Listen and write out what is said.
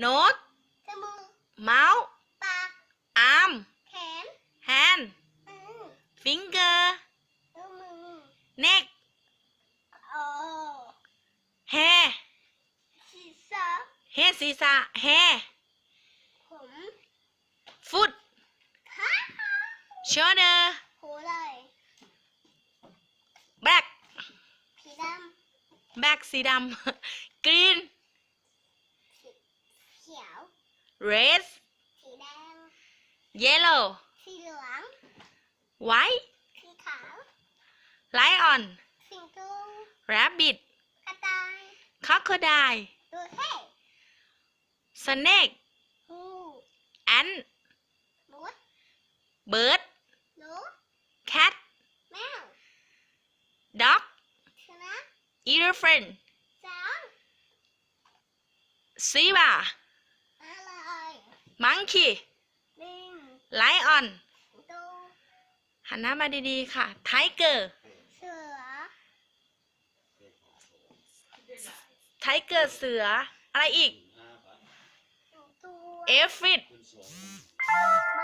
โน้ตจมูกเมาส์ปากอาร์มแขนแฮนอืมฟิงเกอร์นิ้วมือเน็กโอ้แฮศีรษะเฮศีรษะแฮผมฟุตขาชอเดอร์หูไหล่แบ็กผีดแบ็กสีดำ กรีนำสีเขียว เรดสีแดงเยลโล่สีเหลืองไวท์สีขาวไลออนสิงโตแรบบิทกระต่ายคอ c โคไดตัวเฮ้สเนกงูแอนมดเบิร์ดหนูแคทแมวด็อกสุนัขอีเลฟเฟนช้างซีบาอะไร มังคีลิงไลออนสิงโตหันหน้ามาดีๆค่ะ ไทเกอร์ เสือไทเกอร์เสือ อะไรอีก ตัวเอฟริดม้า